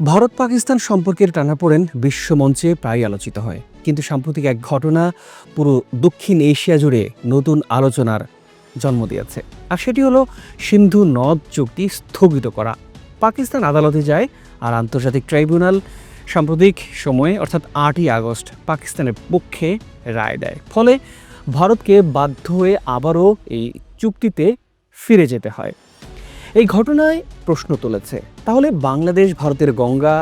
ভারত পাকিস্তান সম্পর্কের টানাপোড়েন বিশ্বমঞ্চে প্রায় আলোচিত হয়। কিন্তু সাম্প্রতিক এক ঘটনা পুরো দক্ষিণ এশিয়া জুড়ে নতুন আলোচনার জন্ম দিয়েছে। আর সেটি হলো সিন্ধু নদ চুক্তি স্থগিত করা। পাকিস্তান আদালতে যায় আর আন্তর্জাতিক ট্রাইব্যুনাল সাম্প্রতিক সময়ে, অর্থাৎ আটই আগস্ট, পাকিস্তানের পক্ষে রায় দেয়। ফলে ভারতকে বাধ্য হয়ে আবারও এই চুক্তিতে ফিরে যেতে হয়। এই ঘটনায় প্রশ্ন তুলেছে, তাহলে বাংলাদেশ, ভারতের গঙ্গা,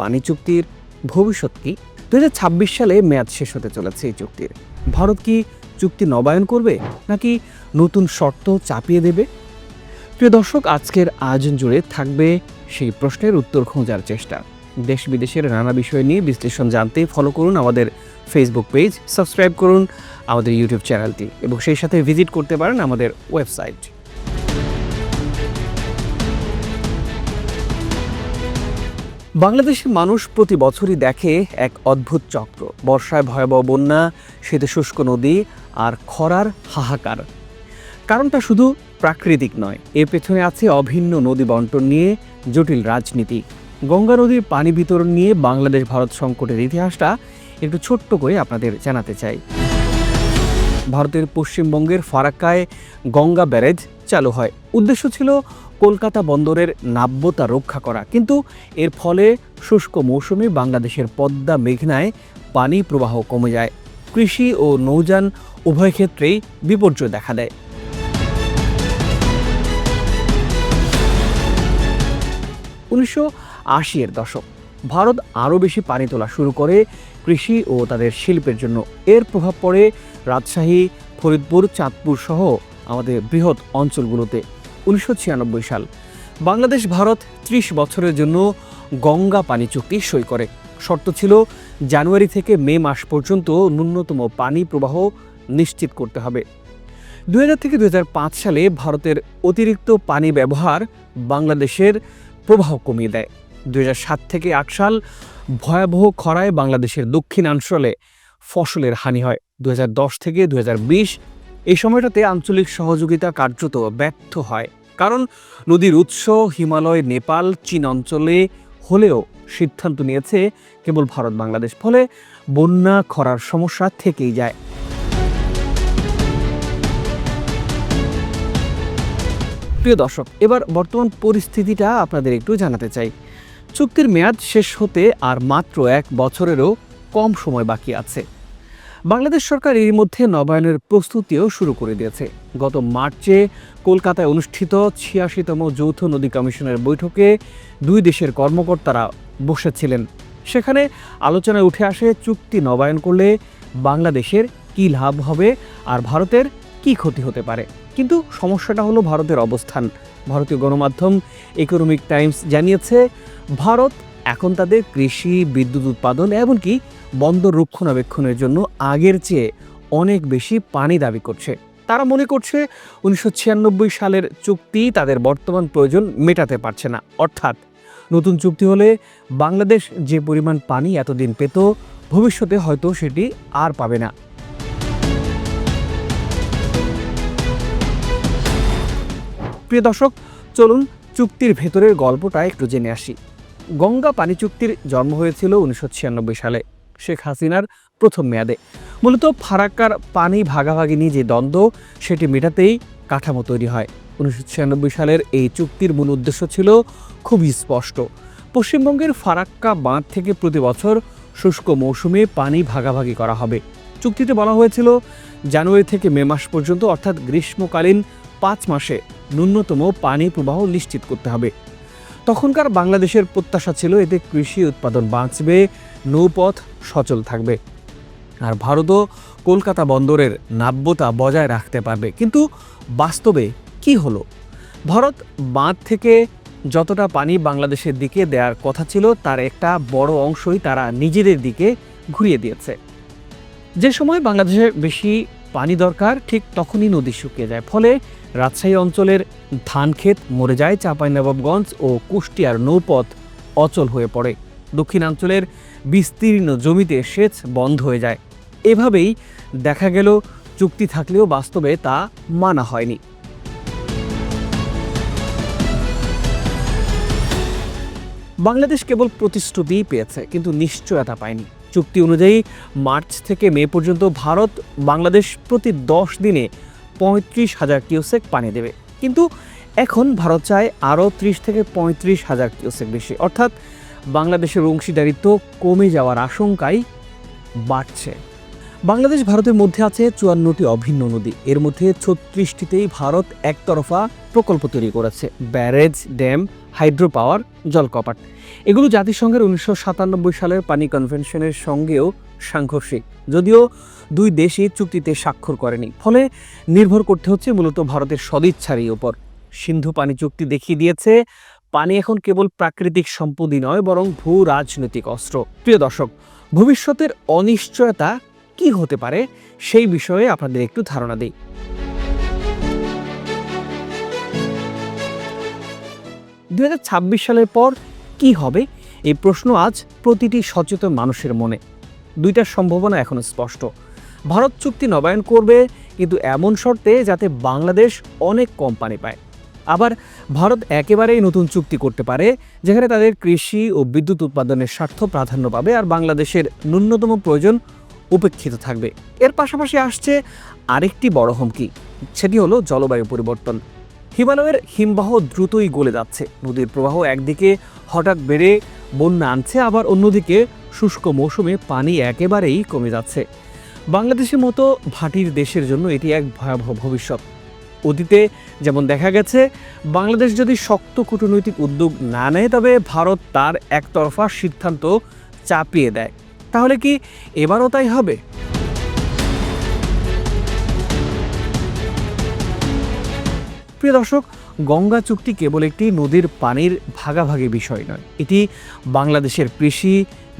পানি চুক্তির ভবিষ্যৎ কি? দু হাজার ছাব্বিশ সালে মেয়াদ শেষ হতে চলেছে এই চুক্তির। ভারত কি চুক্তি নবায়ন করবে, নাকি নতুন শর্ত চাপিয়ে দেবে? প্রিয় দর্শক, আজকের আয়োজন জুড়ে থাকবে সেই প্রশ্নের উত্তর খোঁজার চেষ্টা। দেশ বিদেশের নানা বিষয় নিয়ে বিশ্লেষণ জানতে ফলো করুন আমাদের ফেসবুক পেজ সাবস্ক্রাইব করুন আমাদের ইউটিউব চ্যানেলটি এবং সেই সাথে ভিজিট করতে পারেন আমাদের ওয়েবসাইট বাংলাদেশের মানুষ প্রতি বছরই দেখে এক অদ্ভুত চক্র। বর্ষায় ভয়াবহ বন্যা, শীতে শুষ্ক নদী আর খরার হাহাকার। কারণটা শুধু প্রাকৃতিক নয় এর পেছনে আছে অভিন্ন নদী বন্টন নিয়ে জটিল রাজনীতি। গঙ্গা নদীর পানি বিতরণ নিয়ে বাংলাদেশ ভারত সংকটের ইতিহাসটা একটু ছোট্ট করে আপনাদের জানাতে চাই। ভারতের পশ্চিমবঙ্গের ফারাক্কায় গঙ্গা ব্যারেজ চালু হয়। উদ্দেশ্য ছিল কলকাতা বন্দরের নাব্যতা রক্ষা করা। কিন্তু এর ফলে শুষ্ক মৌসুমে বাংলাদেশের পদ্মা মেঘনায় পানি প্রবাহ কমে যায়। কৃষি ও নৌযান উভয় ক্ষেত্রেই বিপর্যয় দেখা দেয়। উনিশশো আশির দশক, ভারত আরও বেশি পানি তোলা শুরু করে কৃষি ও তাদের শিল্পের জন্য। এর প্রভাব পড়ে রাজশাহী, ফরিদপুর, চাঁদপুর সহ আমাদের বৃহৎ অঞ্চলগুলোতে। উনিশশো ছিয়ানব্বই সাল। বাংলাদেশ, ভারত ত্রিশ বছরের জন্য গঙ্গা পানি চুক্তি সই করে। শর্ত ছিল, জানুয়ারি থেকে মে মাস পর্যন্ত ন্যূনতম পানি প্রবাহ নিশ্চিত করতে হবে। দু হাজার থেকে দু হাজার পাঁচ সালে ভারতের অতিরিক্ত পানি ব্যবহার বাংলাদেশের প্রবাহ কমিয়ে দেয়। দু থেকে আট সাল ভয়াবহ খরায় বাংলাদেশের দক্ষিণাঞ্চলে ফসলের হানি হয়। দু হাজার দশ থেকে দু হাজার বিশ এই সময়টাতে আঞ্চলিক সহযোগিতা কার্যত ব্যর্থ হয়। কারণ নদীর উৎস, হিমালয়, নেপাল, চীন অঞ্চলে হলেও সিদ্ধান্ত নিয়েছে কেবল ভারত, বাংলাদেশ। ফলে বন্যা, খরার সমস্যা থেকেই যায়। প্রিয় দর্শক, এবার বর্তমান পরিস্থিতিটা আপনাদের একটু জানাতে চাই। চুক্তির মেয়াদ শেষ হতে আর মাত্র এক বছরেরও কম সময় বাকি আছে। বাংলাদেশ সরকার এর মধ্যে নবায়নের প্রস্তুতিও শুরু করে দিয়েছে। গত মার্চে কলকাতায় অনুষ্ঠিত ছিয়াশিতম যৌথ নদী কমিশনের বৈঠকে দুই দেশের কর্মকর্তারা বসেছিলেন। সেখানে আলোচনায় উঠে আসে, চুক্তি নবায়ন করলে বাংলাদেশের কী লাভ হবে আর ভারতের কী ক্ষতি হতে পারে। কিন্তু সমস্যাটা হলো ভারতের অবস্থান। ভারতীয় গণমাধ্যম ইকোনমিক টাইমস জানিয়েছে, ভারত এখন তাদের কৃষি, বিদ্যুৎ উৎপাদন, এমনকি বন্দর রক্ষণাবেক্ষণের জন্য আগের চেয়ে অনেক বেশি পানি দাবি করছে। তারা মনে করছে উনিশশো ছিয়ানব্বই সালের চুক্তি তাদের বর্তমান প্রয়োজন মেটাতে পারছে না। অর্থাৎ নতুন চুক্তি হলে বাংলাদেশ যে পরিমাণ পানি এতদিন পেত, ভবিষ্যতে হয়তো সেটি আর পাবে না। প্রিয় দর্শক, চলুন চুক্তির ভেতরের গল্পটা একটু জেনে আসি। গঙ্গা পানি চুক্তির জন্ম হয়েছিল উনিশশো ছিয়ানব্বই সালে। শেখ হাসিনার প্রথম মেয়াদে। মূলত ফারাক্কার পানি ভাগাভাগি নিয়ে যে দ্বন্দ্ব, সেটি মেটাতেই কাঠামো তৈরি হয়। উনিশশো ছিয়ানব্বই সালের এই চুক্তির মূল উদ্দেশ্য ছিল খুবই স্পষ্ট। পশ্চিমবঙ্গের ফারাক্কা বাঁধ থেকে প্রতি বছর শুষ্ক মৌসুমে পানি ভাগাভাগি করা হবে। চুক্তিতে বলা হয়েছিল, জানুয়ারি থেকে মে মাস পর্যন্ত, অর্থাৎ গ্রীষ্মকালীন পাঁচ মাসে ন্যূনতম পানি প্রবাহ নিশ্চিত করতে হবে। তখনকার বাংলাদেশের প্রত্যাশা ছিল এতে কৃষি উৎপাদন বাঁচবে নৌপথ সচল থাকবে। আর ভারতও কলকাতা বন্দরের নাব্যতা বজায় রাখতে পারবে। কিন্তু বাস্তবে কি হলো? ভারত বাঁধ থেকে যতটা পানি বাংলাদেশের দিকে দেওয়ার কথা ছিল, তার একটা বড় অংশই তারা নিজেদের দিকে ঘুরিয়ে দিয়েছে। যে সময় বাংলাদেশের বেশি পানি দরকার, ঠিক তখনই নদী শুকিয়ে যায়। ফলে রাজশাহী অঞ্চলের ধান ক্ষেত মরে যায়, চাঁপাইনবাবগঞ্জ ও কুষ্টিয়ার নৌপথ অচল হয়ে পড়ে। দক্ষিণাঞ্চলের বিস্তীর্ণ জমিতে সেচ বন্ধ হয়ে যায়। এভাবেই দেখা গেল চুক্তি থাকলেও বাস্তবে তা মানা হয়নি। বাংলাদেশ কেবল প্রতিশ্রুতিই পেয়েছে, কিন্তু নিশ্চয়তা পায়নি। চুক্তি অনুযায়ী মার্চ থেকে মে পর্যন্ত ভারত বাংলাদেশ প্রতি দশ দিনে পঁয়ত্রিশ হাজার কিউসেক পানি দেবে। কিন্তু এখন ভারত চায় আরও ত্রিশ থেকে পঁয়ত্রিশ হাজার কিউসেক বেশি। অর্থাৎ বাংলাদেশের অংশীদারিত্ব কমে যাওয়ার আশঙ্কাই বাড়ছে। বাংলাদেশ ভারতের মধ্যে আছে চুয়ান্নটি অভিন্ন নদী। এর মধ্যে ছত্রিশটিতেই ভারত একতরফা প্রকল্প তৈরি করেছে। ব্যারেজ ড্যাম হাইড্রো পাওয়ার জলকপাট। এগুলো জাতিসংঘের উনিশশো সাতানব্বই সালের পানি কনভেনশনের সঙ্গেও সাংঘর্ষিক। যদিও দুই দেশই চুক্তিতে স্বাক্ষর করেনি। ফলে নির্ভর করতে হচ্ছে মূলত ভারতের সদিচ্ছারই উপর। সিন্ধু পানি চুক্তি দেখিয়ে দিয়েছে পানি এখন কেবল প্রাকৃতিক সম্পদই নয়, বরং ভূ রাজনৈতিক অস্ত্র। প্রিয় দর্শক, ভবিষ্যতের অনিশ্চয়তা কি হতে পারে সেই বিষয়ে আপনাদের একটু ধারণা দিই। দুই হাজার ছাব্বিশ সালের পর কি হবে? এই প্রশ্ন আজ প্রতিটি সচেতন মানুষের মনে। দুইটার সম্ভাবনা এখনও স্পষ্ট। ভারত চুক্তি নবায়ন করবে, কিন্তু এমন শর্তে যাতে বাংলাদেশ অনেক কোম্পানি পায়। আবার ভারত একেবারেই নতুন চুক্তি করতে পারে, যেখানে তাদের কৃষি ও বিদ্যুৎ উৎপাদনের স্বার্থ প্রাধান্য পাবে আর বাংলাদেশের ন্যূনতম প্রয়োজন উপেক্ষিত থাকবে। এর পাশাপাশি আসছে আরেকটি বড় হুমকি, সেটি হলো জলবায়ু পরিবর্তন। হিমালয়ের হিমবাহ দ্রুতই গলে যাচ্ছে, নদীর প্রবাহ একদিকে হঠাৎ বেড়ে বন্যা আনছে, আবার অন্যদিকে শুষ্ক মৌসুমে পানি একেবারেই কমে যাচ্ছে। বাংলাদেশের মতো ভাটির দেশের জন্য এটি এক ভয়াবহ ভবিষ্যৎ। অতীতে, যেমন দেখা গেছে, বাংলাদেশ যদি শক্ত কূটনৈতিক উদ্যোগ না নেয়, তবে ভারত তার একতরফা সিদ্ধান্ত চাপিয়ে দেয়। তাহলে কি এবারও তাই হবে? প্রিয় দর্শক, গঙ্গা চুক্তি কেবল একটি নদীর পানির ভাগাভাগি বিষয় নয়। এটি বাংলাদেশের কৃষি,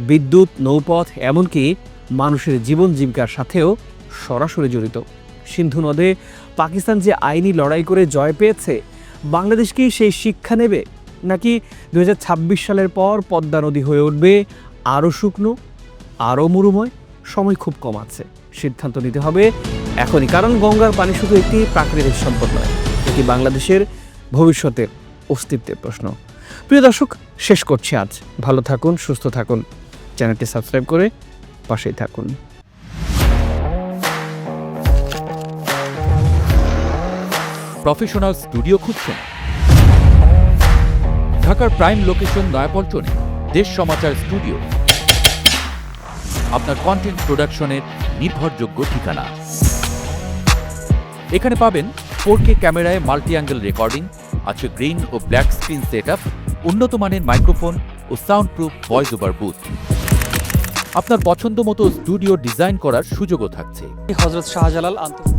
বিদ্যুৎ, নৌপথ, এমনকি মানুষের জীবন জীবিকার সাথেও সরাসরি জড়িত। সিন্ধু নদে পাকিস্তান যে আইনি লড়াই করে জয় পেয়েছে, বাংলাদেশ কি সেই শিক্ষা নেবে? নাকি দু হাজার ছাব্বিশ সালের পর পদ্মা নদী হয়ে উঠবে আরও শুকনো, আরও মরুময়? সময় খুব কম আছে, সিদ্ধান্ত নিতে হবে এখনই, কারণ গঙ্গার পানি শুধু একটি প্রাকৃতিক সম্পদ নয়, এটি বাংলাদেশের ভবিষ্যতের অস্তিত্বের প্রশ্ন। প্রিয় দর্শক, শেষ করছি আজ। ভালো থাকুন, সুস্থ থাকুন। চ্যানেলটি সাবস্ক্রাইব করে পাশেই থাকুন। প্রফেশনাল স্টুডিও খুঁজছেন। ঢাকার প্রাইম লোকেশন নয়াপল্টনে দেশ সমাচার স্টুডিও। আপনার কন্টেন্ট প্রোডাকশনের নির্ভরযোগ্য ঠিকানা। এখানে পাবেন ফোর কে ক্যামেরায় মাল্টি অ্যাঙ্গেল রেকর্ডিং আছে গ্রিন ও ব্ল্যাক স্ক্রিন সেট আপ উন্নত মানের মাইক্রোফোন ও sound proof voice over booth আপনার পছন্দ মতো স্টুডিও ডিজাইন করার সুযোগও থাকছে। হজরত শাহজালাল আন্তঃ